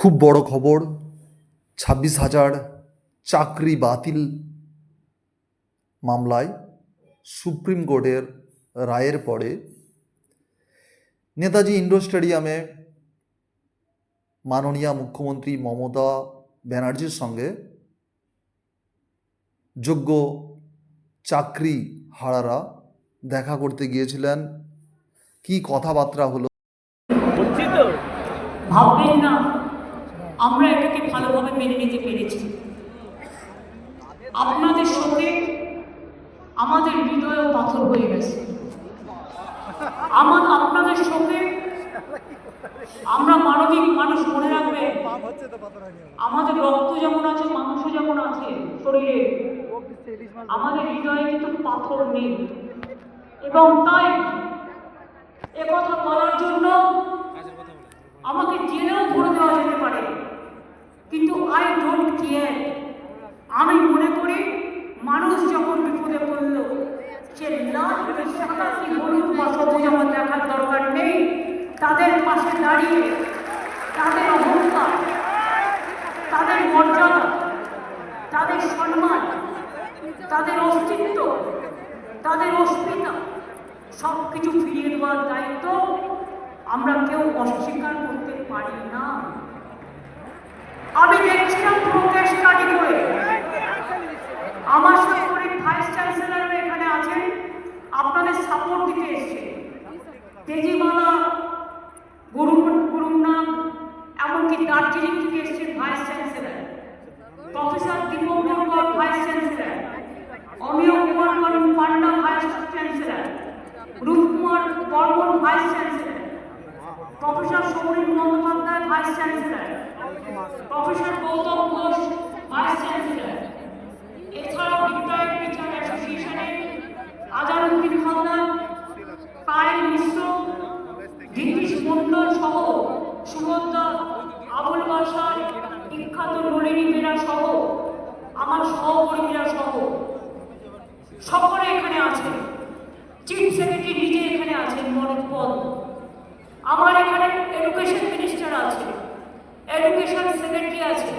খুব বড় খবর, ছাব্বিশ হাজার চাকরি বাতিল মামলায় সুপ্রিম কোর্টের রায়ের পরে নেতাজি ইন্ডোর স্টেডিয়ামে মাননীয় মুখ্যমন্ত্রী মমতা ব্যানার্জির সঙ্গে যোগ্য চাকরি হারারা দেখা করতে গিয়েছিলেন। কি কথাবার্তা হলো? ভাববেন না। আমরা এটাকে ভালোভাবে মেনে নিতে পেরেছি। আপনাদের সঙ্গে আমাদের হৃদয়ও পাথর হয়ে গেছে। আমার আপনাদের সঙ্গে আমরা মানবিক মানুষ মনে রাখবে, আমাদের রক্ত যেমন আছে, মাংস যেমন আছে, শরীরে আমাদের হৃদয়ে কিন্তু পাথর নেই। এবং তাই একথা বলার জন্য আমাকে জেলেও ভরে দেওয়া যেতে পারে। আই ডোন্ট কেয়ার আমি মনে করি, মানুষ যখন বিপদে পড়ল, সে আমার দেখার দরকার নেই। তাদের পাশে দাঁড়িয়ে, তাদের অহংকার, তাদের মর্যাদা, তাদের সম্মান, তাদের অস্তিত্ব, তাদের অস্মিতা সব কিছু ফিরিয়ে দেওয়ার দায়িত্ব আমরা কেউ অস্বীকার করতে পারি না। আমি দেখছিলাম পুরো কেস করে আমার সঙ্গে ভাইস চ্যান্সেলর এখানে আছেন। আপনাদের সাপোর্ট দিতে এসছে। তেজিমালা গুরু গুরুনাথ এমনকি দার্জিলিং থেকে এসছে vice chancellor professor Dipankar vice chancellor Amiya Kumar Panda vice chancellor Rupkumar Barman vice chancellor professor Saurin Bandyopadhyay vice chancellor professor Gautam Ghosh vice chancellor এছাড়াও বিদ্যায়ক টিচার অ্যাসোসিয়েশনের আজারুদ্দিন হালদার পায়েল মিশ্র নীতিশ মণ্ডল সহ সুভদ্রা আবুল বাসার বিখ্যাত নলিনী বেরা সহ, আমার সহকর্মীরা সহ। সকলে এখানে আছেন। চিফ সেক্রেটারি নিজে এখানে আছেন, মনোজ পল। আমার এখানে এডুকেশন মিনিস্টার আছে এডুকেশন সেক্রেটারি আছে।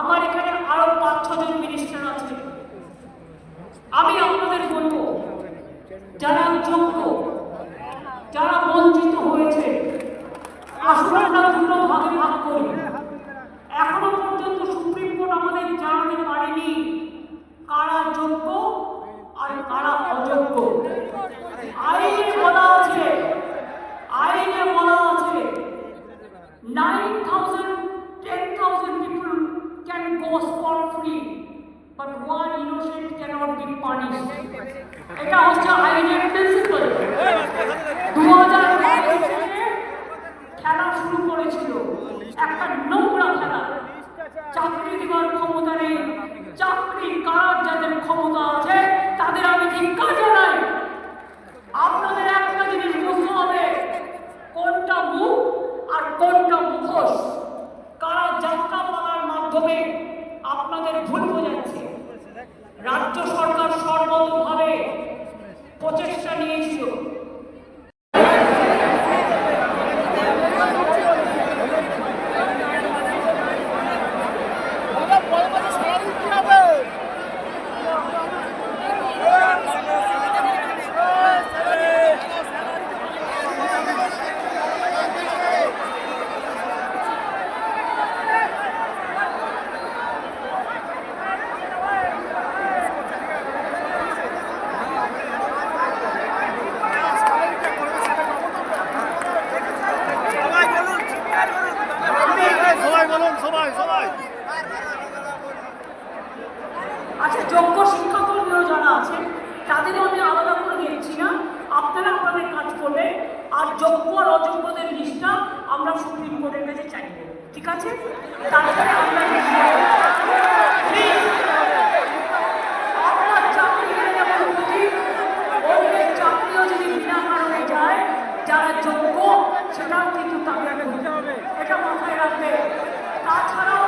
আমার এখানে আরও পাঁচ ছজন মিনিস্টার আছে। আমি আপনাদের বলব, যারা যোগ্য, যারা বঞ্চিত হয়েছে আমরা দুটো ভাগে ভাগ করি এখনও পর্যন্ত সুপ্রিম কোর্ট আমাদের জানাতে পারেনি কারা যোগ্য সেটাও কিন্তু তাদের দিতে হবে। এটা মাথায় রাখবে। তাছাড়াও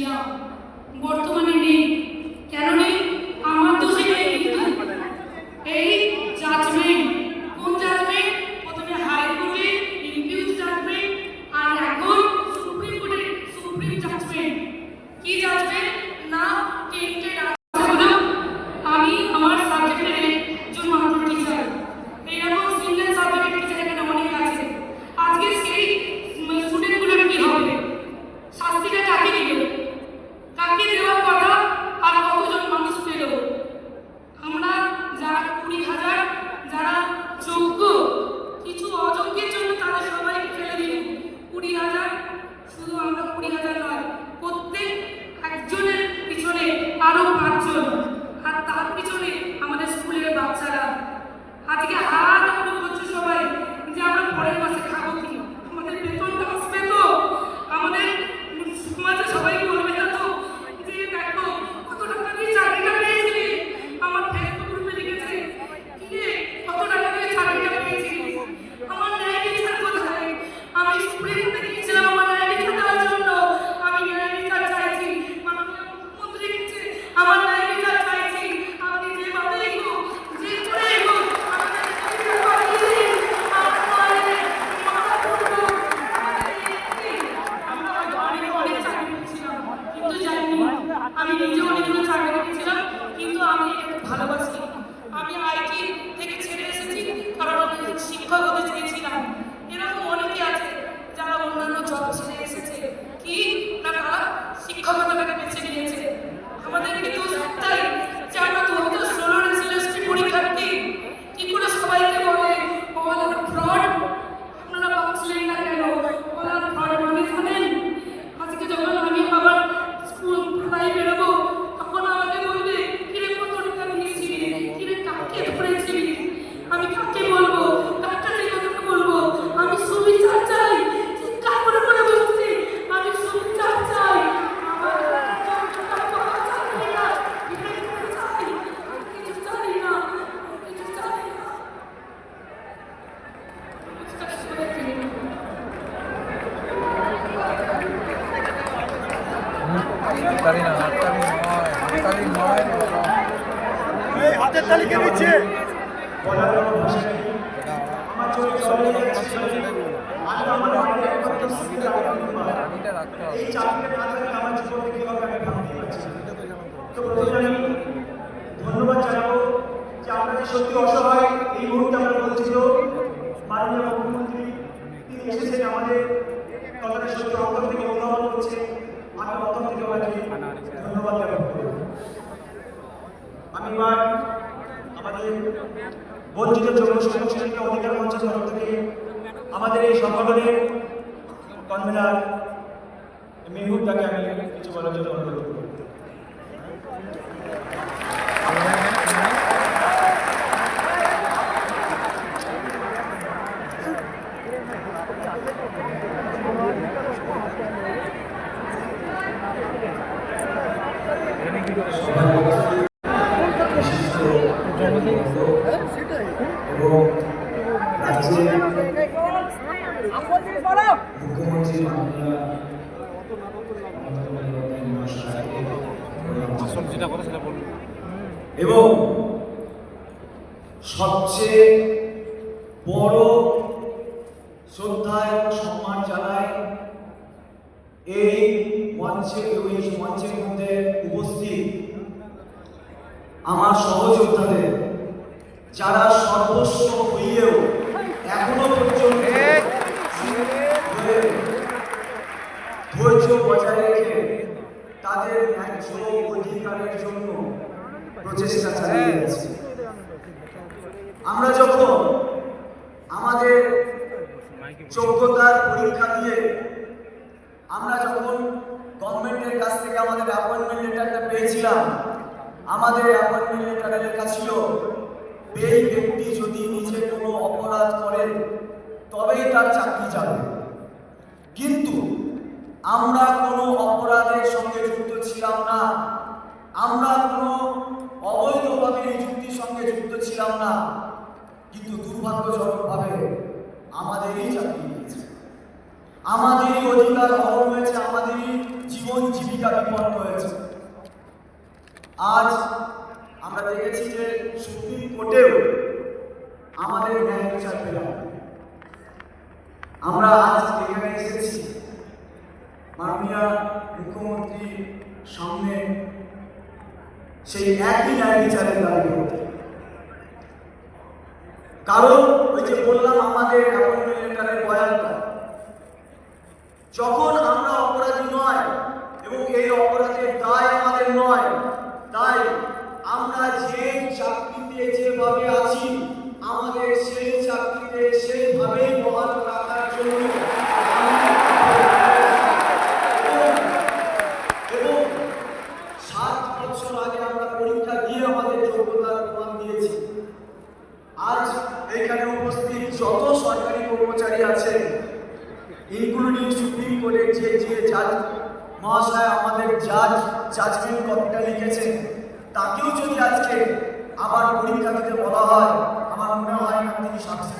ছিলাম বর্তমানে no, no, no, no, no, to no, সবচেয়ে বড় কাছ থেকে আমাদের অ্যাপয়েন্টমেন্ট লেটারটা পেয়েছিলাম। আমাদের অ্যাপয়েন্টমেন্ট লেটারে লেখা ছিল এই ব্যক্তি যদি নিজে কোনো অপরাধ করে, তবেই তার চাকরি যাবে। কিন্তু আমরা কোনো অপরাধের সঙ্গে যুক্ত ছিলাম না। আমরা কোনো অবৈধভাবে এই যুক্তির সঙ্গে যুক্ত ছিলাম না। কিন্তু দুর্ভাগ্যজনকভাবে আমাদেরই চাকরি দিয়েছে আমাদেরই অধিকার হরণ হয়েছে, আমাদেরই জীবন জীবিকা বিপন্ন রয়েছে আজ আমরা দেখেছি যে সুপ্রিম কোর্টেও আমাদের ন্যায় বিচার পেলাম আমরা আজ এখানে এসেছি। মাননীয় মুখ্যমন্ত্রীর সামনে সেই একই ন্যায় বিচারের দাবি। কারণ ওই যে বললাম আমাদের এখন যখন জাজমেন্ট কপিটা লিখেছেন তাকেও যদি আজকে আমার পরীক্ষা দিতে বলা হয়, আমার মনে হয় না তিনি সাকসেস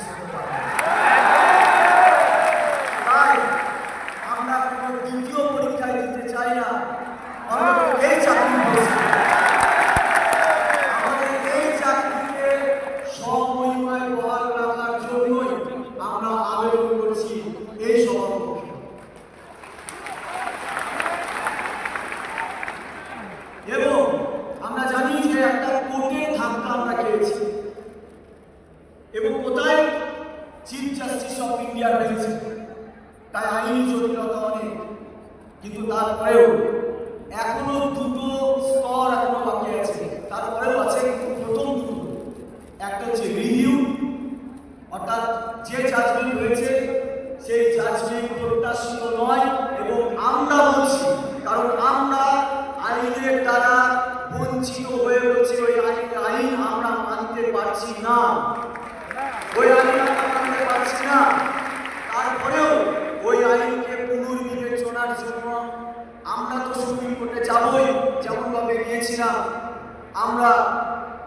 আমরা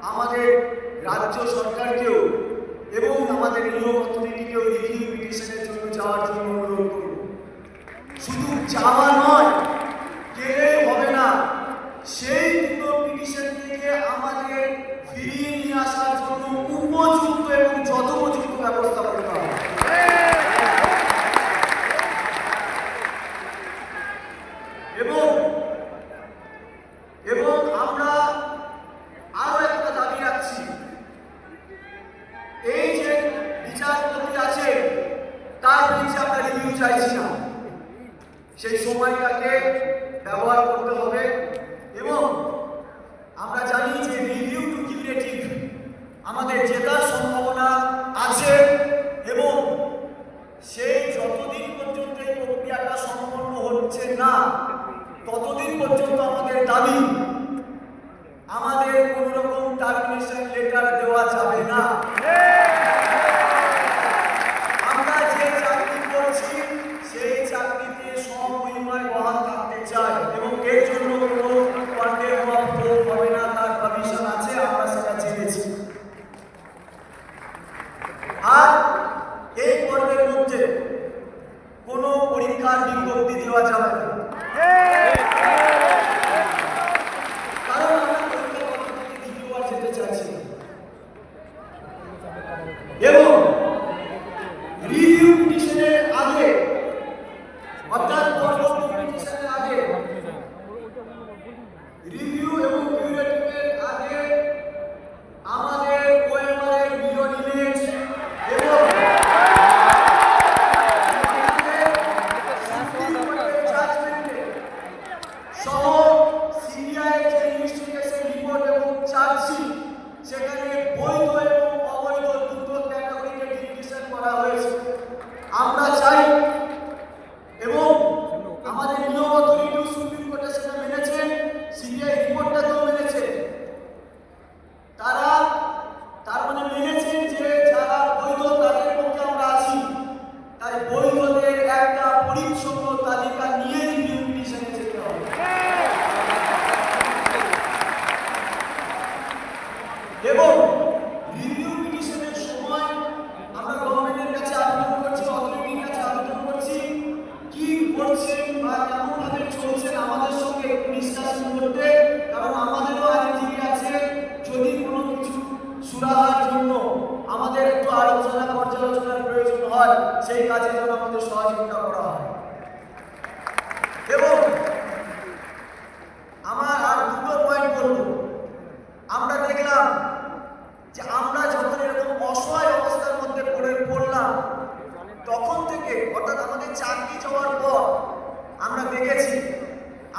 আমাদের রাজ্য সরকারকেও এবং আমাদের নিয়োগ অর্থনীতিকেও রিভিউ পিটিশনের জন্য যাওয়ার জন্য অনুরোধ করব। শুধু যাওয়া নয় গেলে হবে না। সেই দুটো পিটিশন থেকে আমাদের ফিরিয়ে নিয়ে আসার চাইছি না সেই সময়টাকে ব্যবহার করতে হবে এবং আমরা জানি যে রিভিউ টু কিউরেটিভ আমাদের জেতার সম্ভাবনা আছে এবং সেই যতদিন পর্যন্ত এই প্রক্রিয়াটা সম্পন্ন হচ্ছে না, ততদিন পর্যন্ত আমাদের দাবি, আমাদের কোন রকম টার্মিনেশন লেটার দেওয়া যাবে না। আমাদের একটু আলোচনা পর্যালোচনার প্রয়োজন হয়, সেই কাজে যেন আমাদের সহযোগিতা করা হয়। এবং আমার আর দুটো পয়েন্ট বলব। আমরা দেখলাম যে আমরা যখন এরকম অসহায় অবস্থার মধ্যে পড়ে পড়লাম, তখন থেকে, অর্থাৎ আমাদের চাকরি যাওয়ার পর আমরা দেখেছি,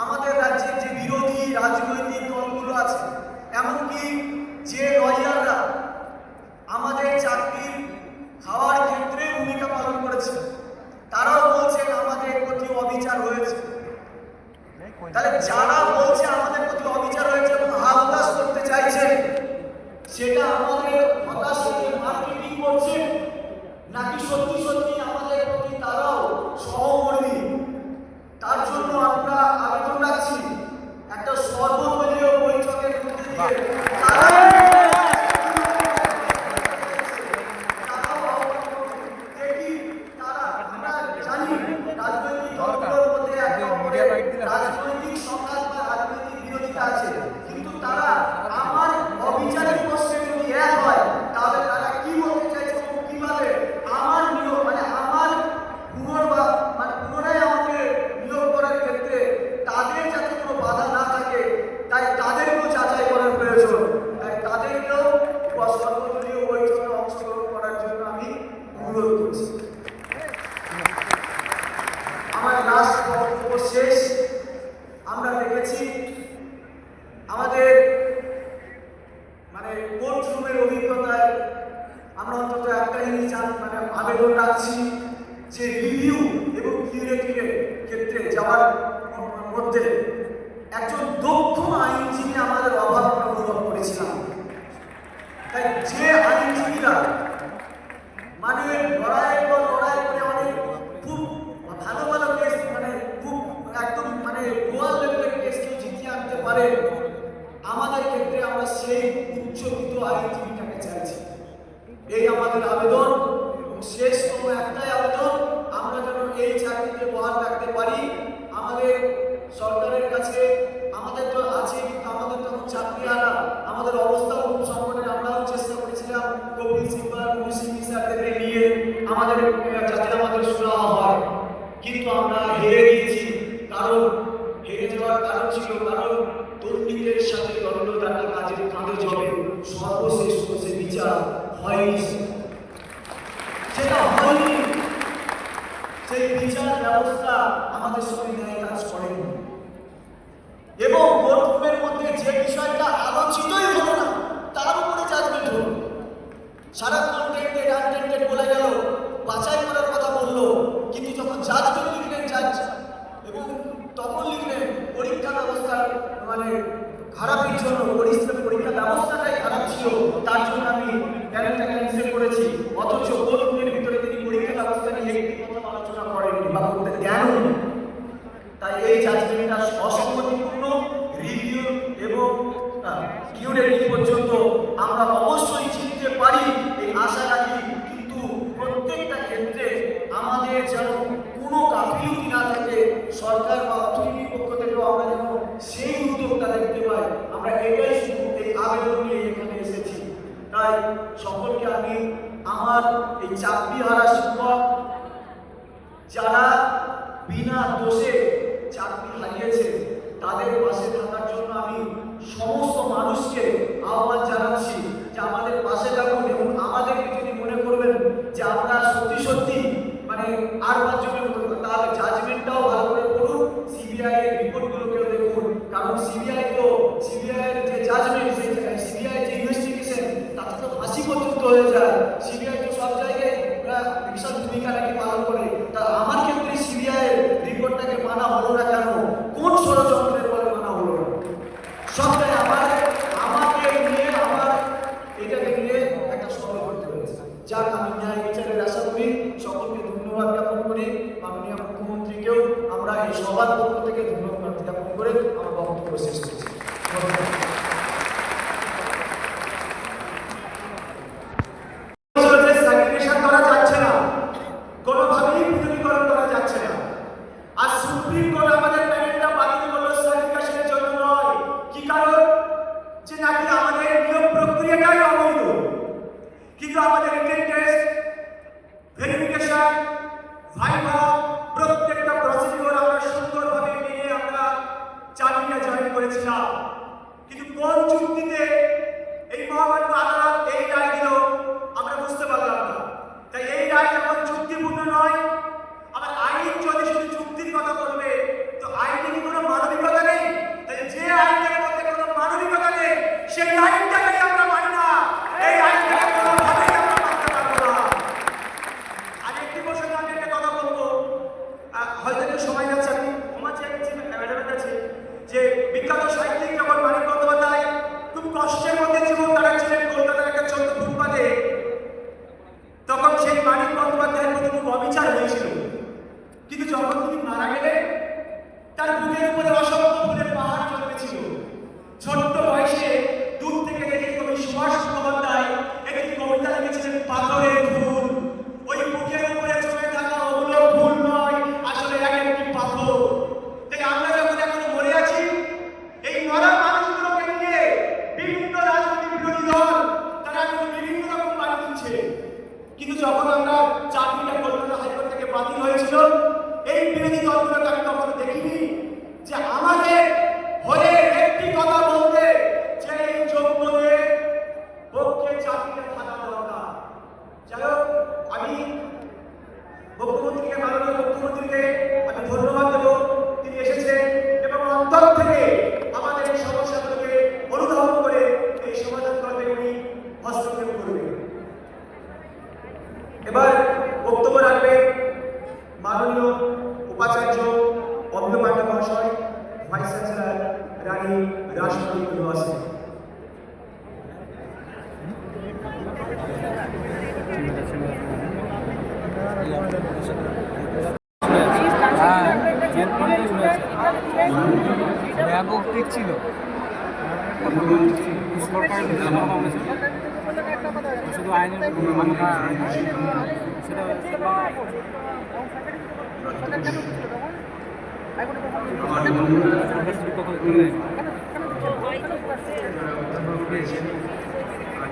আমাদের রাজ্যের যে বিরোধী রাজনৈতিক দলগুলো আছে, এমনকি যে লয়াররা আমাদের চাকরি খাওয়ার ক্ষেত্রে ভূমিকা পালন করেছে। তারাও বলছেন আমাদের প্রতি অবিচার হয়েছে। তাহলে যারা বলছে আমাদের প্রতি অবিচার হয়েছে এবং হালদাস করতে চাইছে, সেটা আমাদের হতাশ হয়ে মার্কেটিং করছে? নাকি সত্যি সত্যি আমাদের প্রতি তারাও সহকর্মী তার জন্য আমরা আবেদন রাখছি, একটা সর্বদলীয় বৈঠকের মধ্যে দিয়ে তারা দেখি তারা আমরা জানি রাজনৈতিক দলগুলোর মধ্যে একে অপরের রাজনৈতিক সংঘাত বা রাজনৈতিক বিরোধিতা আছে কিন্তু তারা আমার অবিচারের প্রশ্নে যদি এক হয় তাহলে তারা কি বলতে চাইছে এবং কীভাবে আমার নিয়োগ মানে আমার পুনর্বার মানে পুনরায় আমাকে নিয়োগ করার ক্ষেত্রে তাদের যাতে কোনো বাধা না থাকে তাই তাদেরকেও যাচাই করার প্রয়োজন তাই তাদেরকেও সর্বদলীয় বৈঠকে অংশগ্রহণ করার জন্য আমি অনুরোধ করছি আমার লাস্ট বক্তব্য শেষ আমরা দেখেছি আমাদের মানে কোর্ট রুমের অভিজ্ঞতায় আমরা অন্তত একটা জিনিস জান- মানে আবেদন রাখছি যে রিভিউ এবং কিউরেটিভের ক্ষেত্রে যাওয়ার ম- মধ্যে একজন দক্ষ আইনজীবী আমাদের অভাব অনুভব করেছিলাম। তাই যে আইনজীবীরা মানে লড়াই পর লড়াই করে অনেক খুব ভালো ভালো কেস মানে খুব একদম মানে গোয়াল লেভেলের কেস কেউ জিতিয়ে আনতে পারে, আমাদের ক্ষেত্রে আমরা সেই উচ্চবিত আইনজীবীটাকে চাইছি। এই আমাদের আবেদন, এবং শেষতম একটাই আবেদন, আমরা যেন এই চাকরিতে বহাল রাখতে পারি। আমাদের সরকারের কাছে আমাদের তো আছে কিন্তু আমাদের তো চাকরি আমাদের অবস্থা খুব সংকটের। আমরাও চেষ্টা করেছিলাম কপিল সিংবার মুন্সি মিসারদেরকে নিয়ে আমাদের যাতে আমাদের সুরাহ হয়। কিন্তু আমরা হেরে গিয়েছি। কারণ, হেরে যাওয়ার কারণ ছিল, কারণ দুর্নীতির সাথে লড়ল কাজের কাঁধে জলে সর্বশেষ যে বিচার হয়নি। সেটা হয়নি, সেই বিচার ব্যবস্থা আমাদের সঙ্গে Jesus, যায় সকলকে আমি আমার এই চাকরি হারা শিক্ষক যারা বিনা দোষে চাকরি হারিয়েছে, তাদের পাশে থাকার জন্য আমি সমস্ত মানুষকে আহ্বান জানাচ্ছি যে আমাদের পাশে থাকুন যে বিখ্যাত সাহিত্যিক যখন